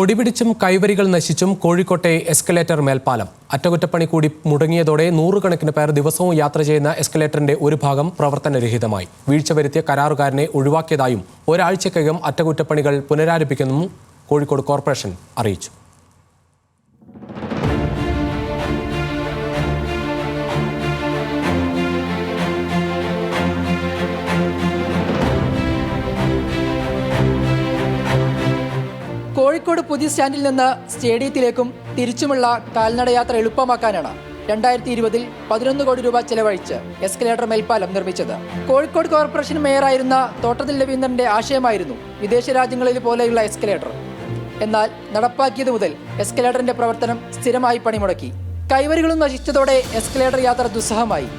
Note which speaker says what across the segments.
Speaker 1: പൊടിപിടിച്ചും കൈവരികൾ നശിച്ചും കോഴിക്കോട്ടെ എസ്കലേറ്റർ മേൽപ്പാലം. അറ്റകുറ്റപ്പണി കൂടി മുടങ്ങിയതോടെ നൂറുകണക്കിന് പേർ ദിവസവും യാത്ര ചെയ്യുന്ന എസ്കലേറ്ററിന്റെ ഒരു ഭാഗം പ്രവർത്തനരഹിതമായി. വീഴ്ച വരുത്തിയ കരാറുകാരനെ ഒഴിവാക്കിയതായും ഒരാഴ്ചക്കകം അറ്റകുറ്റപ്പണികൾ പുനരാരംഭിക്കുമെന്നും കോഴിക്കോട് കോർപ്പറേഷൻ അറിയിച്ചു.
Speaker 2: കോഴിക്കോട് പുതിയ സ്റ്റാൻഡിൽ നിന്ന് സ്റ്റേഡിയത്തിലേക്കും തിരിച്ചുമുള്ള കാൽനടയാത്ര എളുപ്പമാക്കാനാണ് രണ്ടായിരത്തി ഇരുപതിൽ പതിനൊന്ന് കോടി രൂപ ചെലവഴിച്ച് എസ്കലേറ്റർ മേൽപ്പാലം നിർമ്മിച്ചത്. കോഴിക്കോട് കോർപ്പറേഷൻ മേയറായിരുന്ന തോട്ടത്തിൽ രവീന്ദ്രന്റെ ആശയമായിരുന്നു വിദേശ രാജ്യങ്ങളിൽ പോലെയുള്ള എസ്കലേറ്റർ. എന്നാൽ നടപ്പാക്കിയത് മുതൽ എസ്കലേറ്ററിന്റെ പ്രവർത്തനം സ്ഥിരമായി പണിമുടക്കി. കൈവരികളും നശിച്ചതോടെ എസ്കലേറ്റർ യാത്ര ദുസ്സഹമായി.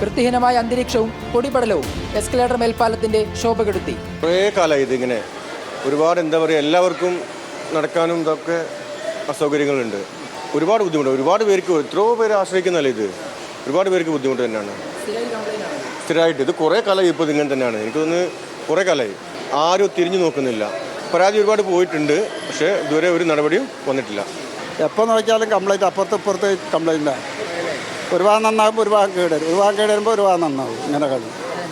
Speaker 2: വൃത്തിഹീനമായ അന്തരീക്ഷവും പൊടിപടലവും എസ്കലേറ്റർ മേൽപ്പാലത്തിന്റെ ശോഭ കെടുത്തി
Speaker 3: കുറേ കാലമായി ഇതിങ്ങനെ ഒരുപാട് എന്താ പറയുക എല്ലാവർക്കും നടക്കാനും ഇതൊക്കെ അസൗകര്യങ്ങളുണ്ട്. ഒരുപാട് ബുദ്ധിമുട്ട്. ഒരുപാട് പേർക്ക് എത്രയോ പേര് ആശ്രയിക്കുന്നല്ലേ ഇത്? ഒരുപാട് പേർക്ക് ബുദ്ധിമുട്ട് തന്നെയാണ്. സ്ഥിരമായിട്ട്. ഇത് കുറേ കാലമായി ഇപ്പോൾ ഇങ്ങനെ തന്നെയാണ്. എനിക്ക് തോന്നുന്നു കുറേ കാലമായി. ആരും തിരിഞ്ഞു നോക്കുന്നില്ല. പരാതി ഒരുപാട് പോയിട്ടുണ്ട്. പക്ഷേ ഇതുവരെ ഒരു നടപടിയും വന്നിട്ടില്ല.
Speaker 4: എപ്പോൾ നോക്കിയാലും കംപ്ലൈന്റ് അപ്പുറത്ത് ഇപ്പുറത്ത് കംപ്ലൈന്റാണ് ഒരു ഭാഗം നന്നാകുമ്പോൾ ഒരു ഭാഗം കേടുവരും ഒരു ഭാഗം കേടുവരുമ്പോൾ ഒരു ഭാഗം നന്നാവും. ഇങ്ങനെ കളി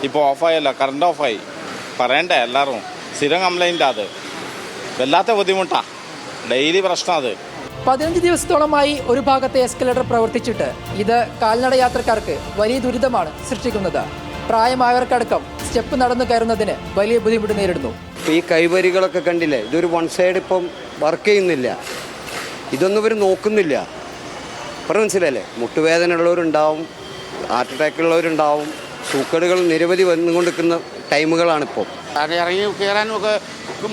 Speaker 5: ഇപ്പോൾ ഓഫായല്ല കറണ്ട് ഓഫായി പറയണ്ടേ എല്ലാവരും സ്ഥിരം കംപ്ലൈന്റ് അത് വല്ലാത്ത ബുദ്ധിമുട്ടാ. ഡെയിലി പ്രശ്നം അത്.
Speaker 2: പതിനഞ്ച് ദിവസത്തോളമായി ഒരു ഭാഗത്തെ എസ്കലേറ്റർ പ്രവർത്തിച്ചിട്ട് ഇത് കാൽനട യാത്രക്കാർക്ക് വലിയ ദുരിതമാണ് സൃഷ്ടിക്കുന്നത്. പ്രായമായവർക്കടക്കം സ്റ്റെപ്പ് നടന്നു കയറുന്നതിന് വലിയ ബുദ്ധിമുട്ട് നേരിടുന്നു.
Speaker 6: ഈ കൈവരികളൊക്കെ കണ്ടില്ലേ? ഇതൊരു വൺ സൈഡ് ഇപ്പം വർക്ക് ചെയ്യുന്നില്ല. ഇതൊന്നും ഇവർ നോക്കുന്നില്ല. അപ്പുറം മനസ്സിലല്ലേ മുട്ടുവേദന ഉള്ളവരുണ്ടാവും ഹാർട്ട് അറ്റാക്ക് ഉള്ളവരുണ്ടാവും സൂക്കേടുകൾ നിരവധി വന്നുകൊണ്ടിരിക്കുന്ന ടൈമുകളാണിപ്പോൾ
Speaker 7: ഇറങ്ങി കയറാനും ഒക്കെ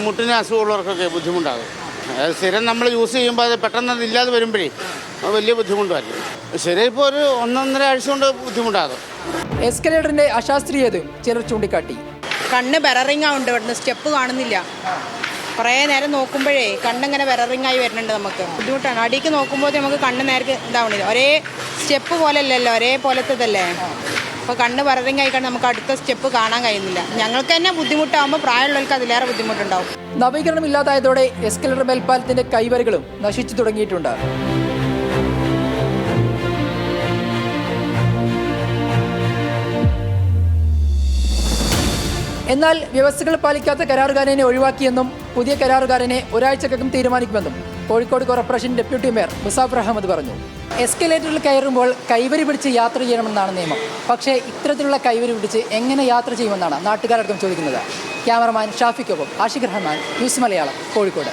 Speaker 7: മുട്ടിന് അസുഖമുള്ളവർക്കൊക്കെ ബുദ്ധിമുട്ടാകും. അത് സ്ഥിരം നമ്മൾ യൂസ് ചെയ്യുമ്പോൾ അത് പെട്ടെന്ന് അത് ഇല്ലാതെ വരുമ്പോഴേ അത് വലിയ ബുദ്ധിമുട്ടായിരിക്കും ശരി ഇപ്പോൾ ഒരു ഒന്നൊന്നര ആഴ്ച കൊണ്ട് ബുദ്ധിമുട്ടാകും.
Speaker 2: എസ്കലേറ്ററിന്റെ അശാസ്ത്രീയതയും ചിലർ ചൂണ്ടിക്കാട്ടി.
Speaker 8: കണ്ണ് ബെററിങ് ആവുന്നുണ്ട് ഇവിടുന്ന് സ്റ്റെപ്പ് കാണുന്നില്ല. കുറേ നേരം നോക്കുമ്പോഴേ കണ്ണിങ്ങനെ ബെററിങ് ആയി വരുന്നുണ്ട് നമുക്ക്. ബുദ്ധിമുട്ടാണ്. അടിക്ക് നോക്കുമ്പോൾ നമുക്ക് കണ്ണ് നേർക്ക് ഇതാവണില്ല. ഒരേ സ്റ്റെപ്പ് പോലെ അല്ലല്ലോ ഒരേ പോലത്തേതല്ലേ അപ്പോൾ കണ്ണ് വരറിങ് ആയി നമുക്ക് അടുത്ത സ്റ്റെപ്പ് കാണാൻ കഴിയുന്നില്ല. ഞങ്ങൾക്ക് തന്നെ ബുദ്ധിമുട്ടാകുമ്പോൾ പ്രായമുള്ളവർക്ക് അതിലേറെ ബുദ്ധിമുട്ടുണ്ടാവും.
Speaker 2: നവീകരണം ഇല്ലാതായതോടെ എസ്കലർ മേൽപ്പാലത്തിന്റെ കൈവരകളും നശിച്ചു തുടങ്ങിയിട്ടുണ്ട്. എന്നാൽ വ്യവസ്ഥകൾ പാലിക്കാത്ത കരാറുകാരനെ ഒഴിവാക്കിയെന്നും പുതിയ കരാറുകാരനെ ഒരാഴ്ചക്കകം തീരുമാനിക്കുമെന്നും Kozhikode corporation deputy mayor Musafar Ahammed പറഞ്ഞു എസ്കലേറ്ററിൽ കയറുമ്പോൾ കൈവരി പിടിച്ച് യാത്ര ചെയ്യണമെന്നാണ് നിയമം. പക്ഷേ ഇത്തരത്തിലുള്ള കൈവരി പിടിച്ച് എങ്ങനെ യാത്ര ചെയ്യുമെന്നാണ് നാട്ടുകാരടക്കം ചോദിക്കുന്നത്. ക്യാമറമാൻ ഷാഫിക്കൊപ്പം ആഷിഖ് റഹ്മാൻ ന്യൂസ് മലയാളം കോഴിക്കോട്.